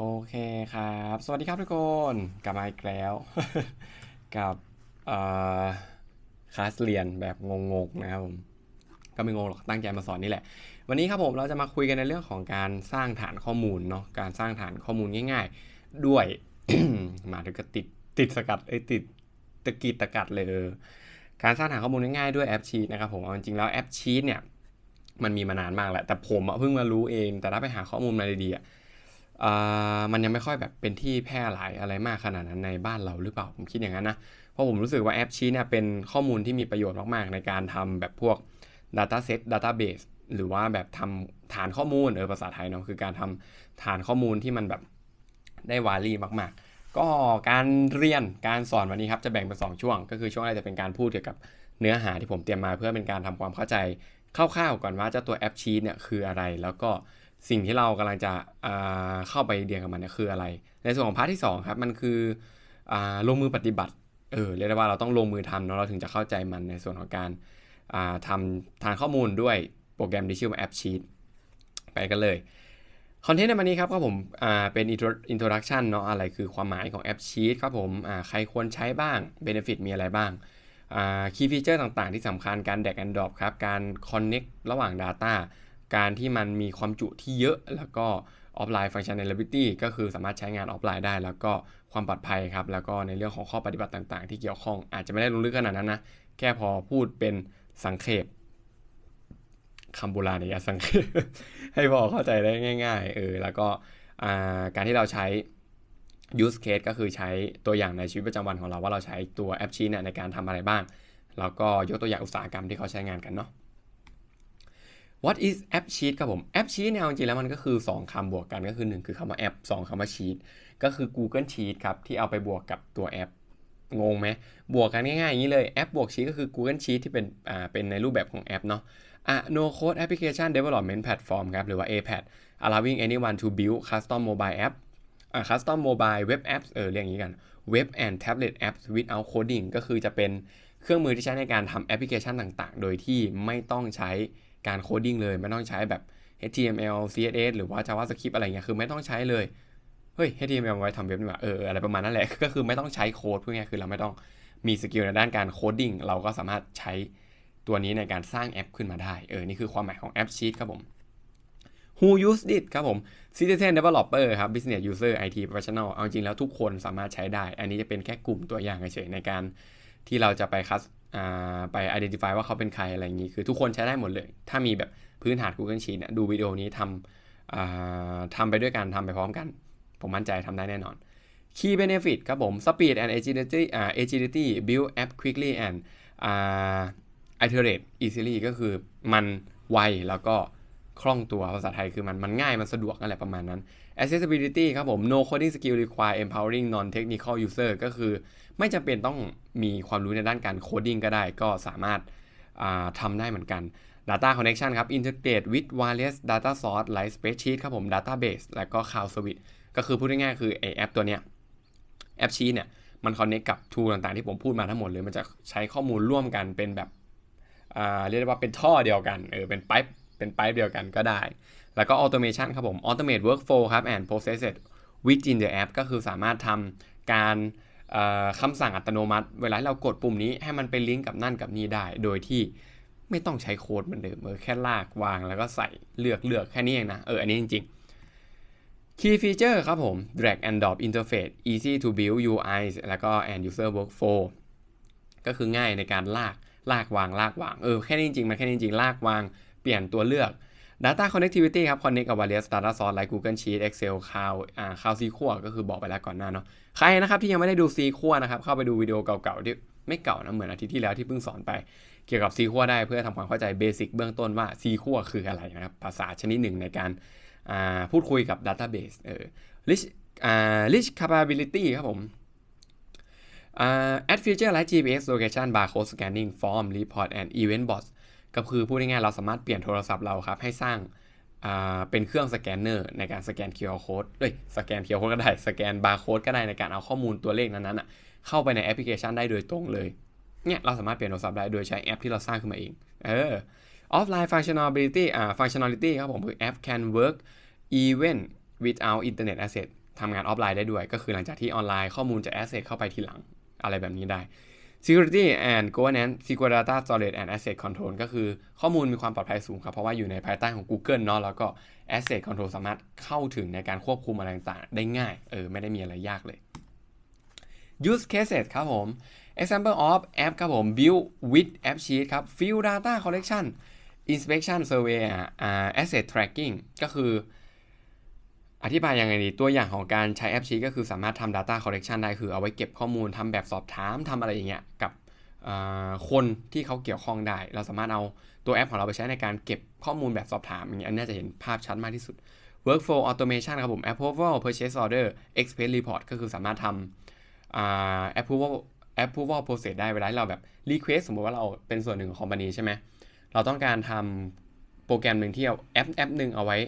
โอเคครับ สวัสดีครับทุกคน กลับมาอีกแล้ว กับคลาสเรียนแบบงงๆนะครับผม ก็ไม่งงหรอก ตั้งใจมาสอนนี่แหละ วันนี้ครับผมเราจะมาคุยกันในเรื่องของการสร้างฐานข้อมูลเนาะ การสร้างฐานข้อมูลง่าย ๆ ด้วย มาถึงก็ติดติดสกัดเอ้ยติดตะกีดตะกัดเลย การสร้างฐานข้อมูลง่ายๆด้วยแอปชีตนะครับผมเอาจริงๆแล้วแอปชีตเนี่ยมันมีมานานมากแหละแต่ผมเพิ่งมารู้เอง แต่ถ้าไปหาข้อมูลมาดีๆอะ มันยังไม่ค่อยแบบเป็นที่แพร่หลายอะไรมากขนาดนั้นในบ้านเราหรือเปล่าผมคิดอย่างนั้นนะ เพราะผมรู้สึกว่าแอปชีตเนี่ยเป็นข้อมูลที่มีประโยชน์มากๆ ในการทำแบบพวก Dataset Database หรือว่าแบบทำฐานข้อมูลเออภาษาไทยเนาะคือการทำฐานข้อมูลที่มันแบบได้วารีมาก ๆ ก็การเรียนการสอนวันนี้ครับจะแบ่งเป็นสองช่วง ก็คือช่วงแรกจะเป็นการพูดเกี่ยวกับเนื้อหาที่ผมเตรียมมาเพื่อเป็นการทำความเข้าใจคร่าวๆก่อนว่าเจ้าตัวแอปชีตเนี่ยคืออะไร แล้วก็ สิ่งที่เรากำลังจะเข้าไปเรียนกับมันเนี่ยคืออะไร ในส่วนของพาร์ทที่สองครับมันคืออลงมือปฏิบัติเออเรียกได้ว่าเราต้องลงมือทำเนาะเราถึงจะเข้าใจมันในส่วนของการาทำฐานข้อมูลด้วยโปรแกรมที่ชื่อว่าแอปชีตไปกันเลยคอนเทนต์ในวันนี้ครับก็ผมเป็น intro- introduction เนาะอะไรคือความหมายของแอปชีตครับผมใครควรใช้บ้าง benefit มีอะไรบ้างอ่า key feature ต่างๆ ที่สำคัญการ drag and drop ครับ การ connect ระหว่าง data การที่มันมีความจุที่เยอะ แล้วก็ offline functionality ก็คือสามารถใช้งาน offline ได้ แล้วก็ความปลอดภัยครับ แล้วก็ในเรื่องของข้อปฏิบัติต่าง ๆ ที่เกี่ยวข้องอาจจะไม่ได้ลงลึกขนาดนั้นนะ แค่พอพูดเป็นสังเขปคำโบราณเนี่ยสังเกตให้พอเข้าใจได้ง่าย ๆ เออ แล้วก็การที่เราใช้ use case ก็คือใช้ตัวอย่างในชีวิตประจำวันของเราว่าเราใช้ตัวแอปชีนในการทำอะไรบ้าง แล้วก็ยกตัวอย่างอุตสาหกรรมที่เขาใช้งานกันเนาะ What is app sheet ครับผม app sheet เนี่ยจริงๆแล้วมันก็คือ 2คำบวกกันก็คือ 1 คือคำว่า app 2คำว่า sheet ก็คือ Google Sheet ครับ ที่เอาไปบวกกับตัวแอปงงไหมบวกกันง่ายๆ อย่างนี้เลยแอปบวก sheet ก็คือ Google Sheet ที่เป็นอ่าเป็นในรูปแบบของแอปเนาะอะ No Code Application Development Platform ครับ หรือว่า APAD allowing anyone to build custom mobile app อะ custom mobile web apps เออเรียกอย่างนี้กัน web and tablet apps without coding ก็คือจะเป็นเครื่องมือที่ใช้ในการทำแอปพลิเคชันต่างๆ โดยที่ไม่ต้องใช้ การโคดดิ้งเลย ไม่ต้องใช้แบบ HTML CSS หรือว่า JavaScript อะไรเงี้ยคือไม่ต้องใช้เลยเฮ้ย HTML ไว้ทำเว็บนี่หว่าเอออะไรประมาณนั้นแหละก็คือไม่ต้องใช้โค้ดพูดง่ายๆคือเราไม่ต้องมีสกิลในด้านการโคดดิ้งเราก็สามารถใช้ตัวนี้ในการสร้างแอปขึ้นมาได้เออนี่คือความหมายของแอปชีตครับผม Who use it ครับผม Citizen Developer ครับ Business User IT Professional เอาจริงแล้วทุกคนสามารถใช้ได้ อันนี้จะเป็นแค่กลุ่มตัวอย่างเฉยๆในการที่เราจะไปคัส ไป identify ว่าเขาเป็นใครอะไรอย่างนี้ คือทุกคนใช้ได้หมดเลย ถ้ามีแบบพื้นฐาน Google Sheet เนี่ยดูวิดีโอนี้ทำทำไปด้วยกันทำไปพร้อมกัน ผมมั่นใจทำได้แน่นอน Key Benefit ครับผม Speed and Agility อ่า Agility Build App Quickly and อ่า iterate easily ก็คือมันไวแล้วก็คล่องตัวภาษาไทยคือมันมันง่ายมันสะดวกนั่นแหละประมาณนั้น accessibility ครับผม no coding skill require empowering non technical user ก็คือไม่จำเป็นต้องมีความรู้ในด้านการโคดิ้งก็ได้ก็สามารถทำได้เหมือนกัน data connection ครับ integrate with wireless data source like spreadsheet ครับผม database แล้วก็ cloud service ก็คือพูดง่ายๆคือไอแอปตัวเนี้ยแอปชีเนี่ยมันคอนเน c t กับทูต่างๆที่ผมพูดมาทั้งหมดเลย มันจะใช้ข้อมูลร่วมกันเป็นแบบเรียกได้ว่าเป็นท่อเดียวกันเออเป็นไปเป็นไปเดียวกันก็ได้ แล้วก็ automation ครับผม automate workflow ครับ and processes within the app ก็คือสามารถทำการคำสั่งอัตโนมัติ เวลาเรากดปุ่มนี้ให้มันไปลิงก์กับนั่นกับนี่ได้ โดยที่ไม่ต้องใช้โค้ดเหมือนเดิมเออแค่ลากวางแล้วก็ใส่เลือกเลือกแค่นี้เองนะ เออ อันนี้จริงๆ Key feature ครับผม drag and drop interface easy to build UI แล้วก็ and user workflow ก็คือง่ายในการลาก ลากวาง ลากวาง เออ แค่นี้จริง มันแค่นี้จริง ลากวาง เปลี่ยนตัวเลือก Data Connectivity ครับ Connect กับ various data source like Google Sheet Excel Cloud อ่า Cloud SQL ก็คือบอกไปแล้วก่อนหน้าเนาะใครนะครับที่ยังไม่ได้ดู SQL นะครับเข้าไปดูวิดีโอเก่าๆที่ไม่เก่านะเหมือนอาทิตย์ที่แล้วที่เพิ่งสอนไปเกี่ยวกับ SQL ได้เพื่อทำความเข้าใจเบสิกเบื้องต้นว่า SQL คืออะไรนะครับภาษาชนิดหนึ่งในการอ่าพูดคุยกับ Database เออ Rich อ่า Rich Capability ครับผม uh, add feature like GPS location barcode scanning form report and event bots ก็คือพูดง่ายๆเราสามารถเปลี่ยนโทรศัพท์เราครับให้สร้างเป็นเครื่องสแกนเนอร์ในการสแกน QR code เอ้ยสแกน QR code ก็ได้สแกน barcode ก็ได้ในการเอาข้อมูลตัวเลขนั้นๆเข้าไปในแอปพลิเคชันได้โดยตรงเลยเนี่ยเราสามารถเปลี่ยนโทรศัพท์ได้โดยใช้แอปที่เราสร้างขึ้นมาเองเออ offline functionality อ่า functionality ครับผมคือแอป can work even without internet access ทำงานออฟไลน์ได้ด้วย ก็คือหลังจากที่ออนไลน์ข้อมูลจะ access เข้าไปทีหลังอะไรแบบนี้ได้ security and governance secure data storage and asset control ก็คือข้อมูลมีความปลอดภัยสูงครับ เพราะว่าอยู่ในภายใต้ของ Google เนาะแล้วก็ asset control สามารถเข้าถึงในการควบคุมอะไรต่างๆ ได้ง่าย เออ ไม่ได้มีอะไรยากเลย use cases ครับผม example of app ครับผม build with app sheet ครับ field data collection inspection survey อ่า asset tracking ก็คือ อธิบายยังไงดีตัวอย่างของการใช้แอปชีก็คือสามารถทำ Data Collection ได้คือเอาไว้เก็บข้อมูลทำแบบสอบถามทำอะไรอย่างเงี้ยกับคนที่เขาเกี่ยวข้องได้ เราสามารถเอาตัวแอปของเราไปใช้ในการเก็บข้อมูลแบบสอบถามอย่างเงี้ยนนี้จะเห็นภาพชัดมากที่สุด Workflow Automation ครับผม Approval Purchase Order Expense Report ก็คือสามารถทำอ่า Approval Approval Process ได้เวลาเราแบบ Request สมมติว่าเราเป็นส่วนหนึ่งของคอมพานีใช่ไหมเราต้องการทำโปรแกรมหนึ่งที่เอาแอปแอปหนึ่งเอาไว้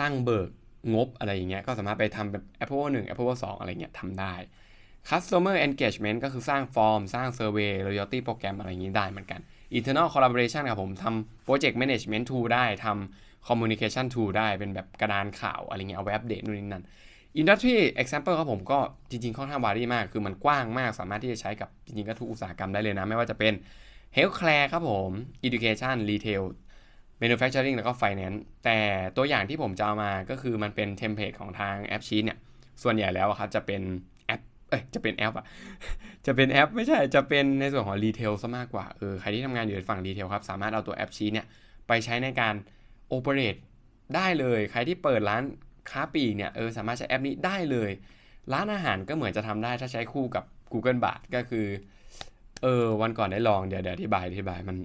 ตั้งเบิก งบอะไรอย่างเงี้ยก็สามารถไปทำแบบ Apple 1 Apple 2 อะไรเงี้ยทำได้ Customer Engagement ก็คือสร้างฟอร์ม สร้าง Survey Loyalty โปรแกรมอะไรอย่างงี้ได้เหมือนกัน Internal Collaboration ครับผมทำ Project Management Tool ได้ทำ Communication Tool ได้เป็นแบบกระดานข่าวอะไรเงี้ยเอาไว้อัปเดตนู่นนี่นั่น Industry Example ครับผมก็จริงๆค่อนข้างวารี่มาก คือมันกว้างมากสามารถที่จะใช้กับจริงๆก็ทุกอุตสาหกรรมได้เลยนะ ไม่ว่าจะเป็น Healthcare ครับผม Education Retail manufacturing แล้วก็ finance แต่ตัวอย่างที่ผมจะเอามาก็คือมันเป็นเทมเพลตของทางแอปชีตเนี่ย ส่วนใหญ่แล้วครับจะเป็นแอป เอ้ย จะเป็นแอปอะจะเป็นแอปไม่ใช่ จะเป็นในส่วนของรีเทลซะมากกว่า เออ ใครที่ทำงานอยู่ในฝั่งรีเทลครับ สามารถเอาตัวแอปชีตเนี่ย ไปใช้ในการโอเปเรตได้เลย ใครที่เปิดร้านค้าปลีกเนี่ย เออ สามารถใช้แอปนี้ได้เลย ร้านอาหารก็เหมือนจะทำได้ถ้าใช้คู่กับ Google Bard ก็คือ เออ วันก่อนได้ลอง เดี๋ยวเดี๋ยวอธิบายอธิบาย มัน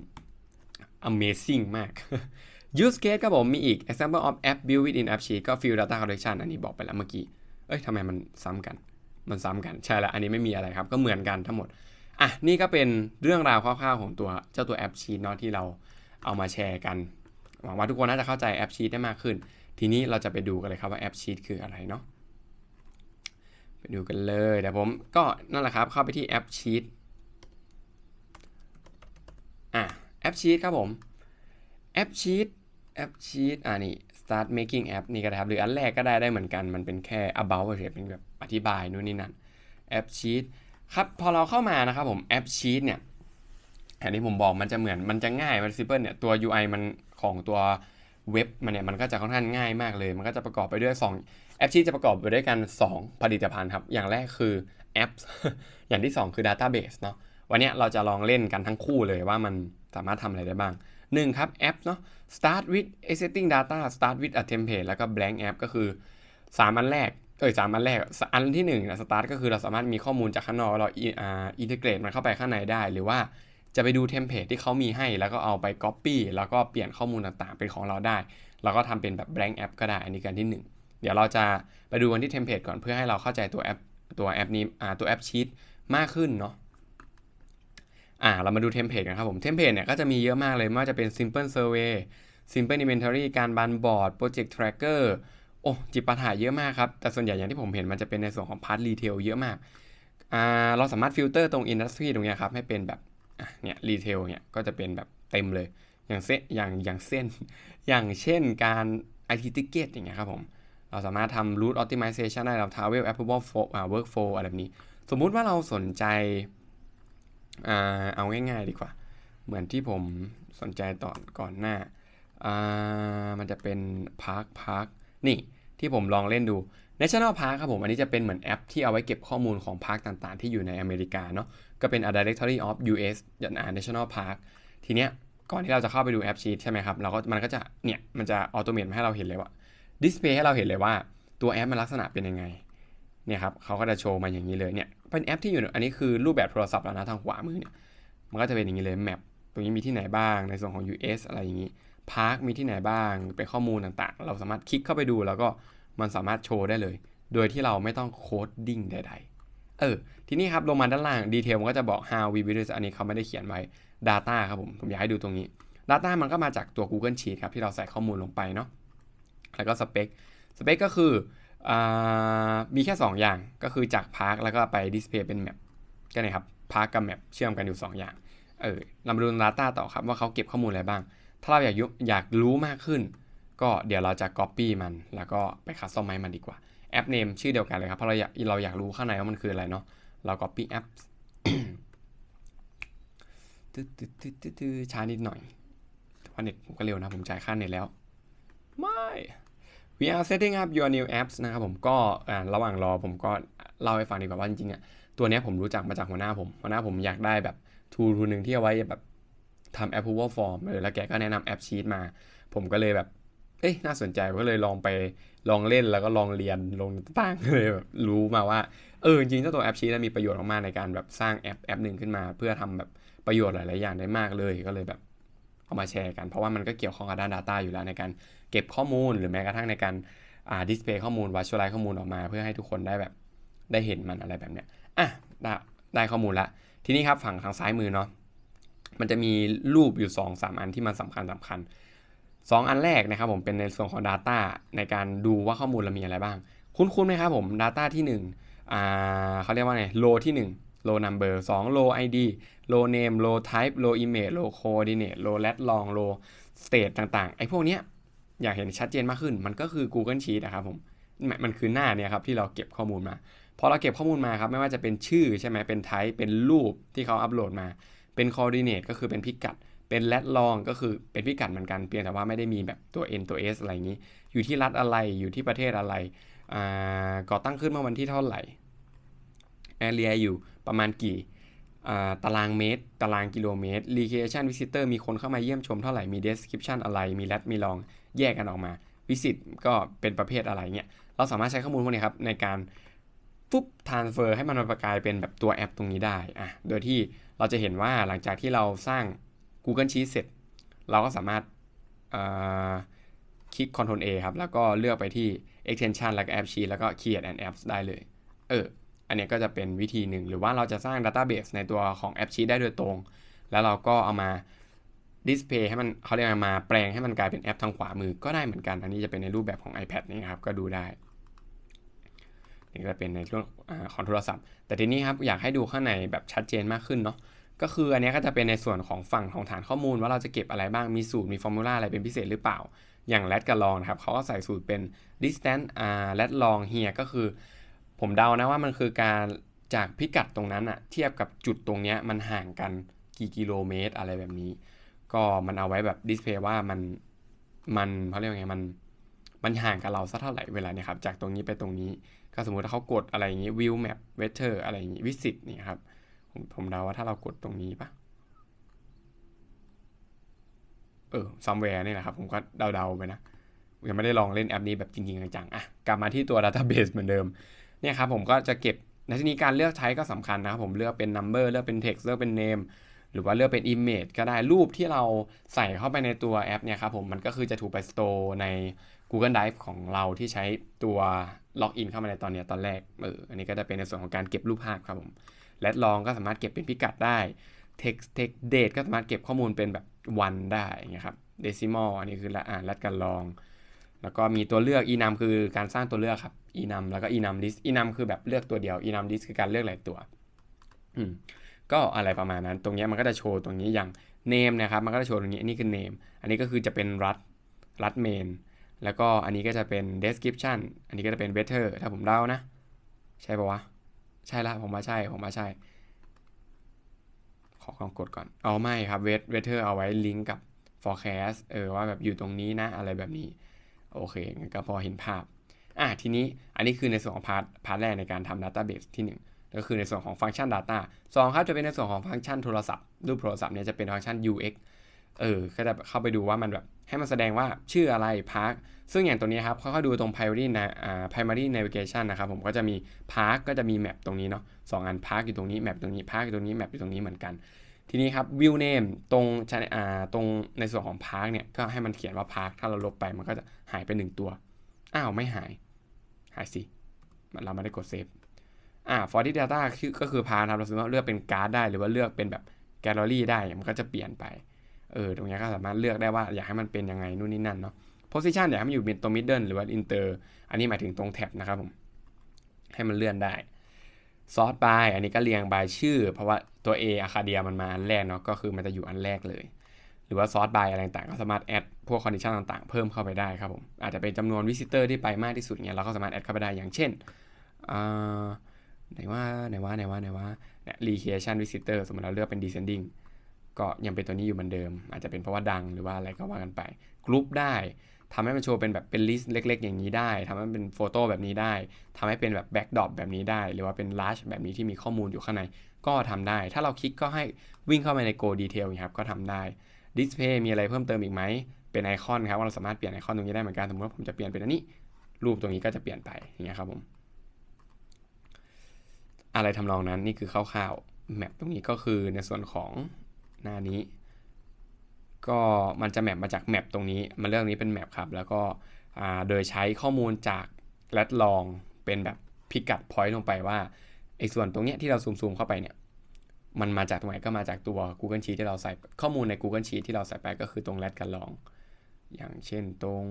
amazing มาก use case ครับผมมีอีก example of app built within app sheet ก็ field data collection อันนี้บอกไปแล้วเมื่อกี้ เอ้ยทำไมมันซ้ำกัน มันซ้ำกัน ใช่แล้วอันนี้ไม่มีอะไรครับ ก็เหมือนกันทั้งหมด อะ นี่ก็เป็นเรื่องราวคร่าวๆของตัวเจ้าตัวแอปชีตเนาะที่เราเอามาแชร์กัน หวังว่าทุกคนน่าจะเข้าใจแอปชีตได้มากขึ้น ทีนี้เราจะไปดูกันเลยครับว่าแอปชีตคืออะไรเนาะ ไปดูกันเลยเดี๋ยวผมก็นั่นแหละครับ เข้าไปที่แอปชีตอะ แอปชีตครับผมแอปชีตแอปชีตอ่านี่ start making app นี่ก็ได้ครับ หรืออันแรกก็ได้ได้เหมือนกัน มันเป็นแค่ about เฉยเป็นแบบอธิบายนู่นนี่นั่นแอปชีตครับพอเราเข้ามานะครับผมแอปชีตเนี่ยอย่างที่ผมบอกมันจะเหมือนมันจะง่ายมัน simple เนี่ยตัว UI มันของตัวเว็บมันเนี่ยมันก็จะค่อนข้างง่ายมากเลย มันก็จะประกอบไปด้วย 2 แอปชีตจะประกอบไปด้วยกัน 2 ผลิตภัณฑ์ครับ อย่างแรกคือแอปอย่างที่ 2 คือ Database เนาะวันนี้เราจะลองเล่นกันทั้งคู่เลยว่ามัน สามารถทำอะไรได้บ้าง 1 ครับแอปเนาะ start with existing data start with a template แล้วก็ blank app ก็คือ 3 อันแรกเอ้ยสามอันแรก อันที่1นึ่ะ start ก็คือเราสามารถมีข้อมูลจากข้างนอกเราอ่า integrate มันเข้าไปข้างในได้ หรือว่าจะไปดูเทมเพลตที่เขามีให้ แล้วก็เอาไป copy แล้วก็เปลี่ยนข้อมูลต่างๆ เป็นของเราได้ แล้วก็ทำเป็นแบบ blank app ก็ได้ อันนี้กันที่ 1 เดี๋ยวเราจะไปดูกันที่เทมเพลตก่อนเพื่อให้เราเข้าใจตัวแอปตัวแอปนี้อ่าตัวแอปชีตมากขึ้นเนาะ อ่าเรามาดูเทมเพลตกันครับผมเทมเพลตเนี่ยก็จะมีเยอะมากเลยไม่ว่าจะเป็น simple survey simple inventory การบันบอร์ด project tracker โอ้จิปาถะเยอะมากครับ แต่ส่วนใหญ่อย่างที่ผมเห็นมันจะเป็นในส่วนของพาร์ทรีเทลเยอะมากอ่าเราสามารถฟิลเตอร์ตรง industry ตรงนี้ครับ ให้เป็นแบบอะเนี่ยรีเทลเนี่ยก็จะเป็นแบบเต็มเลย อย่างเส้นอย่างอย่างเส้น อย่างเช่นการ IT ticket อย่างเงี้ยครับผม เราสามารถทำ root optimization ได้เรา travel approval flow อ่า workflow อะไรแบบนี้ สมมุติว่าเราสนใจ เอาง่ายๆดีกว่า เหมือนที่ผมสนใจตอนก่อนหน้า มันจะเป็นพาร์คพาร์คนี่ที่ผมลองเล่นดู National Park ครับผม อันนี้จะเป็นเหมือนแอปที่เอาไว้เก็บข้อมูลของพาร์คต่างๆ ที่อยู่ในอเมริกาเนาะ ก็เป็น a directory of US อย่า National Park ทีเนี้ย ก่อนที่เราจะเข้าไปดูแอปชีตใช่ไหมครับ เราก็มันก็จะ เนี่ย มันจะออโตเมตมาให้เราเห็นเลยว่าดิสเพย์ให้เราเห็นเลยว่าตัวแอปมันลักษณะเป็นยังไง เนี่ยครับเขาก็จะโชว์มาอย่างนี้เลย เนี่ย เป็นแอปที่อยู่อันนี้คือรูปแบบโทรศัพท์แล้วนะทางขวามือเนี่ยมันก็จะเป็นอย่างนี้เลยแมปตรงนี้มีที่ไหนบ้างในส่วนของ US อะไรอย่างนี้พาร์คมีที่ไหนบ้างเป็นข้อมูลต่างๆ เราสามารถคลิกเข้าไปดูแล้วก็มันสามารถโชว์ได้เลย โดยที่เราไม่ต้องโคดดิ้งใดๆ เออ ทีนี้ครับลงมาด้านล่างดีเทลมันก็จะบอก how we build อันนี้เขาไม่ได้เขียนไว้ data ครับผม ผมอยากให้ดูตรงนี้ data มันก็มาจากตัว Google Sheet ครับที่เราใส่ข้อมูลลงไปเนาะแล้วก็สเปคสเปคก็คือ มีแค่ 2 อย่างก็คือจากพาร์คแล้วก็ไปดิสเพย์เป็นแมปก็เนี่ยครับพาร์คกับแมปเชื่อมกันอยู่ 2 อย่างเออเรามาดู Data ต่อครับว่าเขาเก็บข้อมูลอะไรบ้าง ถ้าเราอยากยุอยากรู้มากขึ้น ก็เดี๋ยวเราจะ Copy มัน แล้วก็ไปคัสตอมไมมันดีกว่าแอปเนมชื่อเดียวกันเลยครับเพราะเราอยากเราอยากรู้ข้างในว่ามันคืออะไรเนาะเรา copy app ตึ๊ดตึ๊ดตึ๊ดตึ๊ดตึ๊ดช้านิดหน่อยว่าเน็ตผมก็เร็วนะผมจ่ายค่าเน็ตแล้ว ไม่ we are setting up your new apps นะครับผมก็ระหว่างรอผมก็เล่าให้ฟังดีกว่าว่าจริงๆอะตัวนี้ผมรู้จักมาจากหัวหน้าผม หัวหน้าผมอยากได้แบบ tool หนึ่งที่เอาไว้แบบทำ approval form เออแล้วแกก็แนะนำแอปชีตมา ผมก็เลยแบบ เอ้ยน่าสนใจก็เลยลองไปลองเล่นแล้วก็ลองเรียนลงต่างๆเลยแบบรู้มาว่า เออจริงๆเจ้าตัวแอปชีตมีประโยชน์มากๆในการแบบสร้างแอปแอปหนึ่งขึ้นมา เพื่อทำแบบประโยชน์หลายๆอย่างได้มากเลยก็เลยแบบเอามาแชร์กัน เพราะว่ามันก็เกี่ยวข้องกับด้าน Data อยู่แล้วในการ เก็บข้อมูลหรือแม้กระทั่งในการอ่าดิสเพย์ข้อมูลวัชวลไลข้อมูลออกมา เพื่อให้ทุกคนได้แบบได้เห็นมันอะไรแบบเนี้ยอะได้ได้ข้อมูลละทีนี้ครับฝั่งทางซ้ายมือเนาะมันจะมีรูปอยู่ 2 3 อันที่มันสำคัญสำคัญ 2 อันแรกนะครับผมเป็นในส่วนของ Data ในการดูว่าข้อมูลเรามีอะไรบ้าง คุ้นๆไหมครับผม Data ที่1อ่าเขาเรียกว่าไง r o ที่1 row number 2 row ID row name row type row image row coordinate row lat long row state ต่างๆ ไอ้พวกเนี้ย อยากเห็นชัดเจนมากขึ้น มันก็คือ Google Sheet นะครับผมมันคือหน้าเนี่ยครับที่เราเก็บข้อมูลมาพอเราเก็บข้อมูลมาครับไม่ว่าจะเป็นชื่อใช่ไหมเป็น type เป็นรูปที่เขาอัปโหลดมา เป็น coordinate ก็คือเป็นพิกัด เป็น lat long ก็คือเป็นพิกัดเหมือนกันเพียงแต่ว่าไม่ได้มีแบบตัว n ตัว s อะไรอย่างนี้ อยู่ที่รัฐอะไรอยู่ที่ประเทศอะไรก่อตั้งขึ้นเมื่อวันที่เท่าไหร่ area อยู่ประมาณกี่ตารางเมตร ตารางกิโลเมตร location visitor มีคนเข้ามาเยี่ยมชมเท่าไหร่ มี description อะไร มี lat มี long แยกกันออกมา visit ก็เป็นประเภทอะไรเงี้ยเราสามารถใช้ข้อมูลพวกนี้ครับในการฟุบ transfer ให้มันมากายเป็นแบบตัวแอปตรงนี้ได้อะโดยที่เราจะเห็นว่าหลังจากที่เราสร้าง Google Sheet เสร็จ เราก็สามารถคลิก Ctrl A ครับ แล้วก็เลือกไปที่ extension แล้วก็ app sheet แล้วก็ create an apps ได้เลย เออ อันนี้ก็จะเป็นวิธีหนึ่ง หรือว่าเราจะสร้าง database ในตัวของ app sheet ได้โดยตรง แล้วเราก็เอามา display ให้มันเขาเรียกมาแปลงให้มันกลายเป็นแอปทางขวามือก็ได้เหมือนกัน อันนี้จะเป็นในรูปแบบของ iPad นี่ครับก็ดูได้นี่ก็จะเป็นในเรื่องของโทรศัพท์ แต่ทีนี้ครับอยากให้ดูข้างในแบบชัดเจนมากขึ้นเนาะก็คืออันนี้ก็จะเป็นในส่วนของฝั่งของฐานข้อมูลว่าเราจะเก็บอะไรบ้างมีสูตรมีฟอร์มูลาอะไรเป็นพิเศษหรือเปล่า อย่าง lat กับ long นะครับเขาก็ใส่สูตรเป็น distance อ่า lat long here ก็คือ ผมเดานะว่ามันคือการจากพิกัดตรงนั้นอะเทียบกับจุดตรงเนี้ยมันห่างกันกี่กิโลเมตรอะไรแบบนี้ ก็มันเอาไว้แบบดิสเพย์ว่ามันมันเขาเรียกว่าไงมันมันห่างกับเราสักเท่าไหร่เวลาเนี่ยครับจากตรงนี้ไปตรงนี้ก็สมมุติถ้าเขากดอะไรอย่างนี้ view map weather อะไรอย่างนี้ visit นี่ครับผมผมเดาว่าถ้าเรากดตรงนี้ปะเออ somewhere นี่แหละครับ ผมก็เดาๆไปนะยังไม่ได้ลองเล่นแอปนี้แบบจริงๆจังๆอะกลับมาที่ตัว database เหมือนเดิมเนี่ยครับผมก็จะเก็บในที่นี้การเลือกใช้ก็สำคัญนะครับผมเลือกเป็น number เลือกเป็น text เลือกเป็น name หรือว่าเลือกเป็น image ก็ได้รูปที่เราใส่เข้าไปในตัวแอปเนี่ยครับผมมันก็คือจะถูกไป store ใน Google Drive ของเราที่ใช้ตัวล็อกอินเข้ามาในตอนนี้ตอนแรกเอออันนี้ก็จะเป็นในส่วนของการเก็บรูปภาพครับผมและลองก็สามารถเก็บเป็นพิกัดได้ text text date ก็สามารถเก็บข้อมูลเป็นแบบวันได้อย่างเงี้ยครับ decimal อันนี้คือละอ่านและกันลอง แล้วก็มีตัวเลือก enum คือการสร้างตัวเลือกครับ enum แล้วก็ enum list enum คือแบบเลือกตัวเดียว enum list คือการเลือกหลายตัวอืม ก็อะไรประมาณนั้น ตรงนี้มันก็จะโชว์ตรงนี้อย่าง name นะครับ มันก็จะโชว์ตรงนี้ อันนี้คือ name อันนี้ก็คือจะเป็นรัฐ รัฐ main แล้วก็อันนี้ก็จะเป็น description อันนี้ก็จะเป็น weather ถ้าผมเดานะ ใช่ปะวะ ใช่ละ ผมว่าใช่ ผมว่าใช่ ขอลองกดก่อน เอาไม่ครับ weather เอาไว้ลิงก์กับ forecast เออว่าแบบอยู่ตรงนี้นะ อะไรแบบนี้ โอเคงั้นก็พอเห็นภาพ อะทีนี้ อันนี้คือในส่วนของพาร์ท พาร์ทแรกในการทำ database ที่ 1 ก็คือในส่วนของฟังก์ชัน data 2 ครับจะเป็นในส่วนของฟังก์ชันโทรศัพท์รูปโทรศัพท์เนี่ยจะเป็นฟังก์ชัน UX เออก็จะเข้าไปดูว่ามันแบบให้มันแสดงว่าชื่ออะไร park ซึ่งอย่างตัวนี้ครับเขาเข้าดูตรง primary นะอ่า primary navigation นะครับผมก็จะมี park ก็จะมี map ตรงนี้เนาะสองอัน park อยู่ตรงนี้ map ตรงนี้ park อยู่ตรงนี้ map อยู่ตรงนี้เหมือนกัน ทีนี้ครับ view name ตรงอ่าตรงในส่วนของ park เนี่ยก็ให้มันเขียนว่า park ถ้าเราลบไปมันก็จะหายไปหนึ่งตัว อ้าวไม่หาย หายสิ เราไม่ได้กดเซฟ อ่า for this data คือก็คือพาครับเราสามารถเลือกเป็นการ์ดได้หรือว่าเลือกเป็นแบบแกลเลอรี่ได้มันก็จะเปลี่ยนไปเออตรงนี้ก็สามารถเลือกได้ว่าอยากให้มันเป็นยังไงนู่นนี่นั่นเนาะ position อยากให้มันอยู่เป็นตรง middle หรือว่า inter อันนี้หมายถึงตรงแท็บนะครับผมให้มันเลื่อนได้ sort by อันนี้ก็เรียง by ชื่อ เพราะว่าตัว A อาคาเดียมันมาอันแรกเนาะก็คือมันจะอยู่อันแรกเลย หรือว่าซอร์ by อะไรต่างก็สามารถแอดพวกคอนดิชันต่างๆ เพิ่มเข้าไปได้ครับผมอาจจะเป็นจำนวนวิสิเตอร์ที่ไปมากที่สุดเนี่ยเราก็สามารถแอดเข้าไปได้อย่างเช่นอ่า ไหนว่าไหนว่าไหนว่าไหนว่าเนี่ย recreation visitor สมมติเราเลือกเป็น descending ก็ยังเป็นตัวนี้อยู่เหมือนเดิม อาจจะเป็นเพราะว่าดังหรือว่าอะไรก็ว่ากันไป กรุ๊ปได้ทำให้มันโชว์เป็นแบบเป็นลิสต์เล็ก ๆ อย่างนี้ได้ทำให้มันเป็นโฟโต้แบบนี้ได้ทำให้เป็นแบบแบ็กดรอปแบบนี้ได้ หรือว่าเป็น large แบบนี้ที่มีข้อมูลอยู่ข้างใน ก็ทำได้ ถ้าเราคลิกก็ให้วิ่งเข้าไปใน go detail นี้ครับ ก็ทำได้ display มีอะไรเพิ่มเติมอีกไหม เป็นไอคอนครับว่าเราสามารถเปลี่ยนไอคอนตรงนี้ได้เหมือนกัน สมมติว่าผมจะเปลี่ยนเป็นอันนี้ รูปตรงนี้ก็จะเปลี่ยนไปอย่างเงี้ยครับผม อะไรทำนองนั้นนี่คือคร่าวๆแมปตรงนี้ก็คือในส่วนของหน้านี้ ก็มันจะแมปมาจากแมปตรงนี้มันเรื่องนี้เป็นแมปครับ แล้วก็โดยใช้ข้อมูลจากแรดลองเป็นแบบพิกัดพอยต์ลงไปว่าไอ้ส่วนตรงเนี้ยที่เราซูมๆเข้าไปเนี่ยมันมาจากตรงไหนก็มาจากตัว Google Sheet ที่เราใส่ข้อมูลใน Google Sheet ที่เราใส่ไปก็คือตรงแรดกันลอง อย่างเช่นตรง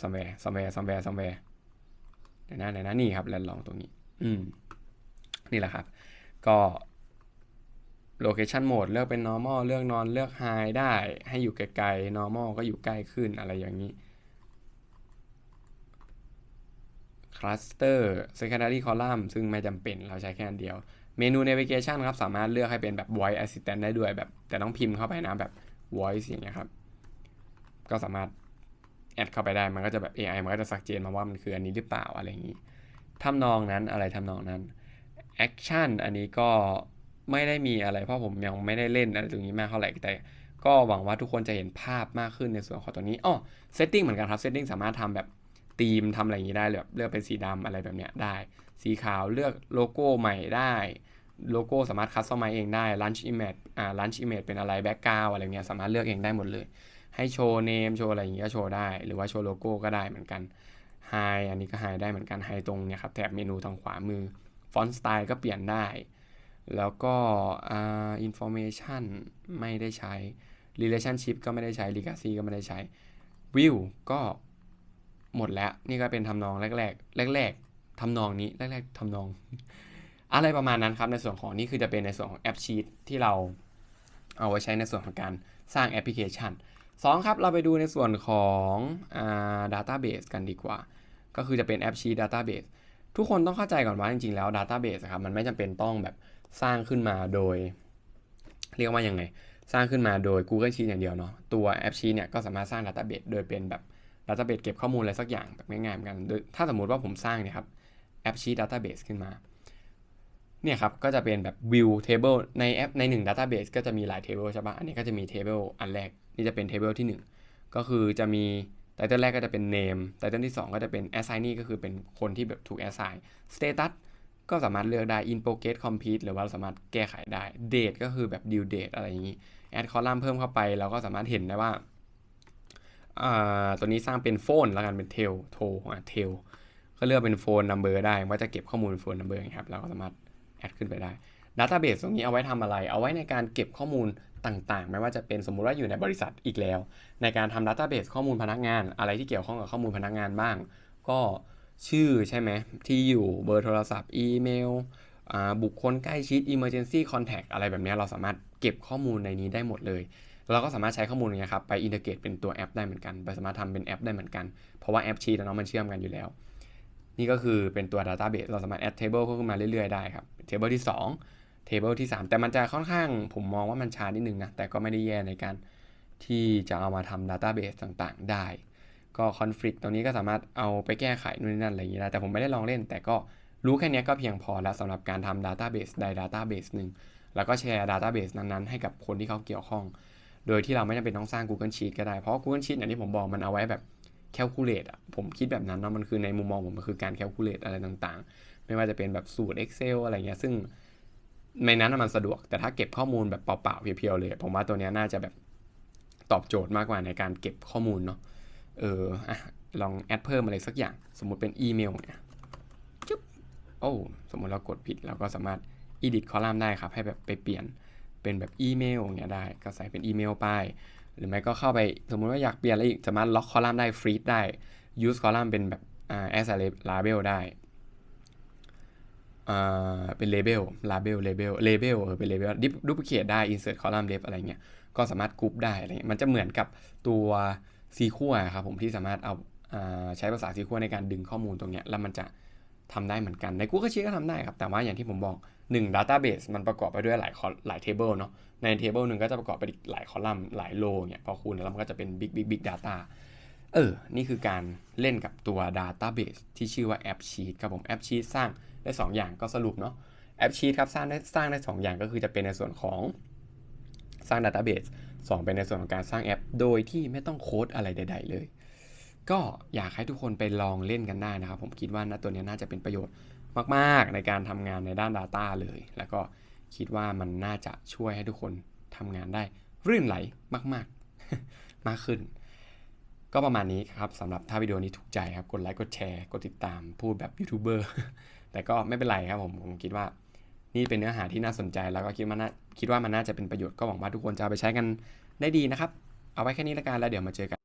somewhere somewhere somewhere somewhere ไหนนะไหนนะนี่ครับแรดลองตรงนี้ อืม นี่แหละครับ ก็ location mode เลือกเป็น normal เลือกนอนเลือก high ได้ ให้อยู่ไกลๆ normal ก็อยู่ใกล้ขึ้นอะไรอย่างนี้ cluster secondary column ซึ่งไม่จำเป็นเราใช้แค่อันเดียว เมนู navigation ครับ สามารถเลือกให้เป็นแบบ voice assistant ได้ด้วยแบบ แต่ต้องพิมพ์เข้าไปนะแบบ voice อย่างเงี้ยครับ ก็สามารถแอดเข้าไปได้มันก็จะแบบ AI มันก็จะสักเจนมาว่ามันคืออันนี้หรือเปล่าอะไรอย่างนี้ ทำนองนั้นอะไรทำนองนั้น action อันนี้ก็ไม่ได้มีอะไรเพราะผมยังไม่ได้เล่นอะไรตรงนี้มากเท่าไหร่แต่ก็หวังว่าทุกคนจะเห็นภาพมากขึ้นในส่วนของตัวนี้อ๋อ setting เหมือนกันครับ setting สามารถทำแบบธีมทำอะไรอย่างนี้ได้แบบเลือกเป็นสีดำอะไรแบบเนี้ยได้ สีขาวเลือกโลโก้ใหม่ได้ โลโก้สามารถคัสตอมไมเองได้ lunch image อ่า lunch image เป็นอะไร background อะไรเงี้ยสามารถเลือกเองได้หมดเลย ให้โชว์ name โชว์อะไรอย่างเงี้ยโชว์ได้ หรือว่าโชว์โลโก้ก็ได้เหมือนกัน high อันนี้ก็ high ได้เหมือนกัน high ตรงเนี่ยครับแถบเมนูทางขวามือ font style ก็เปลี่ยนได้ แล้วก็ uh, information ไม่ได้ใช้ relationship ก็ไม่ได้ใช้ legacy ก็ไม่ได้ใช้ view ก็หมดแล้ว นี่ก็เป็นทำนองแรกๆแรกๆทำนองนี้แรกๆทำนอง อะไรประมาณนั้นครับ ในส่วนของนี่คือจะเป็นในส่วนของแอปชีตที่เราเอาไว้ใช้ในส่วนของการสร้างแอปพลิเคชัน 2 ครับ เราไปดูในส่วนของอ่า database กันดีกว่า ก็คือจะเป็นแอปชีต database ทุกคนต้องเข้าใจก่อนว่าจริงๆแล้ว database ครับมันไม่จำเป็นต้องแบบสร้างขึ้นมาโดย เรียกว่ายังไง สร้างขึ้นมาโดย Google Sheet อย่างเดียวเนาะตัวแอปชีเนี่ยก็สามารถสร้าง database โดยเป็นแบบ database เก็บข้อมูลอะไรสักอย่างแบบง่ายๆเหมือนกันโดยถ้าสมมุติว่าผมสร้างเนี่ยครับแอปชีต database ขึ้นมาเนี่ยครับ ก็จะเป็นแบบ view table ในแอปใน1 database ก็จะมีหลาย table ใช่ปะอันนี้ก็จะมี table อันแรก นี่จะเป็น table ที่ 1 ก็คือจะมี title แรกก็จะเป็น name title ที่ 2 ก็จะเป็น assignee ก็คือเป็นคนที่แบบถูก assign status ก็สามารถเลือกได้ in progress complete หรือว่าเราสามารถแก้ไขได้ date ก็คือแบบ due date อะไรอย่างนี้ add column เพิ่มเข้าไปเราก็สามารถเห็นได้ว่าตัวนี้สร้างเป็นโฟนแล้วกันเป็นเทลโทรอ่าเทลก็เลือกเป็นโฟนนัมเบอร์ได้ว่าจะเก็บข้อมูลโฟนนัมเบอร์ครับเราก็สามารถแอดขึ้นไปได้ Database ตรงนี้เอาไว้ทำอะไร เอาไว้ในการเก็บข้อมูล ต่างๆ ไม่ว่าจะเป็นสมมุติว่าอยู่ในบริษัทอีกแล้ว ในการทำ Database ข้อมูลพนักงาน อะไรที่เกี่ยวข้องกับข้อมูลพนักงานบ้าง ก็ชื่อใช่ไหมที่อยู่เบอร์โทรศัพท์อีเมลบุคคลใกล้ชิด emergency contact อะไรแบบนี้เราสามารถเก็บข้อมูลในนี้ได้หมดเลย เราก็สามารถใช้ข้อมูลนี้ครับไปอินเทอร์เกตเป็นตัวแอปได้เหมือนกัน ไปสามารถทำเป็นแอปได้เหมือนกัน เพราะว่าแอปชีตน้องมันเชื่อมกันอยู่แล้ว นี่ก็คือเป็นตัว Database เราสามารถ add table เข้ามาเรื่อยๆได้ครับ table ที่ 2 table ที่ 3 แต่มันจะค่อนข้างผมมองว่ามันช้านิดนึงนะ แต่ก็ไม่ได้แย่ในการที่จะเอามาทำ database ต่างๆ ได้ ก็ conflict ตรงนี้ก็สามารถเอาไปแก้ไขนู่นนั่นอะไรอย่างนี้ได้ แต่ผมไม่ได้ลองเล่น แต่ก็รู้แค่นี้ก็เพียงพอแล้วสำหรับการทำ database ใด database หนึ่ง แล้วก็แชร์ database นั้นๆ ให้กับคนที่เขาเกี่ยวข้อง โดยที่เราไม่จำเป็นต้องสร้าง Google Sheet ก็ได้ เพราะ Google Sheet อย่างที่ผมบอกมันเอาไว้แบบ calculate อะ ผมคิดแบบนั้นเนาะ มันคือในมุมมองผมมันคือการ calculate อะไรต่างๆ ไม่ว่าจะเป็นแบบสูตร Excel อะไรเงี้ย ซึ่ง ในนั้นมันสะดวก แต่ถ้าเก็บข้อมูลแบบเปล่าๆเพียวๆเลย ผมว่าตัวนี้น่าจะแบบตอบโจทย์มากกว่าในการเก็บข้อมูลเนาะเอออะลองแอดเพิ่มอะไรสักอย่าง สมมุติเป็นอีเมลเนี่ยจุ๊บโอ้สมมุติเรากดผิดเราก็สามารถ edit คอลัมน์ได้ครับ ให้แบบไปเปลี่ยนเป็นแบบอีเมลอย่างเงี้ยได้ก็ใส่เป็นอีเมลไป หรือไม่ก็เข้าไปสมมุติว่าอยากเปลี่ยนอะไรอีกสามารถล็อกคอลัมน์ได้ฟรีดได้ use คอลัมน์เป็นแบบอ่า as a label ได้ เป็น label label label label เออเป็น label duplicate ได้ insert column depth อะไรเงี้ย ก็สามารถกรุ๊ปได้อะไรเงี้ย มันจะเหมือนกับตัวซีคัวครับผมที่สามารถเอาอ่าใช้ภาษาซีคัวในการดึงข้อมูลตรงเนี้ย แล้วมันจะทำได้เหมือนกัน ใน Google Sheet ก็ทำได้ครับ แต่ว่าอย่างที่ผมบอก 1 Database มันประกอบไปด้วยหลายหลาย Table เนาะ ใน Table หนึ่งก็จะประกอบไปหลายคอลัมน์หลายโลเนี่ยพอคูณแล้วมันก็จะเป็น Big Big Big Data เออ นี่คือการเล่นกับตัว Database ที่ชื่อว่า App Sheet ครับผม App Sheet สร้าง ได้ 2 อย่างก็สรุปเนาะ App Sheet ครับสร้างได้สร้างได้ 2 อย่างก็คือจะเป็นในส่วนของสร้าง Database 2เป็นในส่วนของการสร้างแอป โดยที่ไม่ต้องโค้ดอะไรใด ๆ เลย ก็อยากให้ทุกคนไปลองเล่นกันได้นะครับ ผมคิดว่านะตัวนี้น่าจะเป็นประโยชน์มากๆ ในการทำงานในด้าน Data เลย แล้วก็คิดว่ามันน่าจะช่วยให้ทุกคนทำงานได้รื่นไหลมาก ๆ มากขึ้น ก็ประมาณนี้ครับสำหรับถ้าวิดีโอนี้ถูกใจครับ กดไลค์ กดแชร์ กดติดตามพูดแบบยูทูบเบอร์ แต่ก็ไม่เป็นไรครับผมผมคิดว่า นี่เป็นเนื้อหาที่น่าสนใจ แล้วก็คิดว่าน่าคิดว่ามันน่าจะเป็นประโยชน์ก็หวังว่าทุกคนจะเอาไปใช้กันได้ดีนะครับ เอาไว้แค่นี้ละกันแล้วเดี๋ยวมาเจอกัน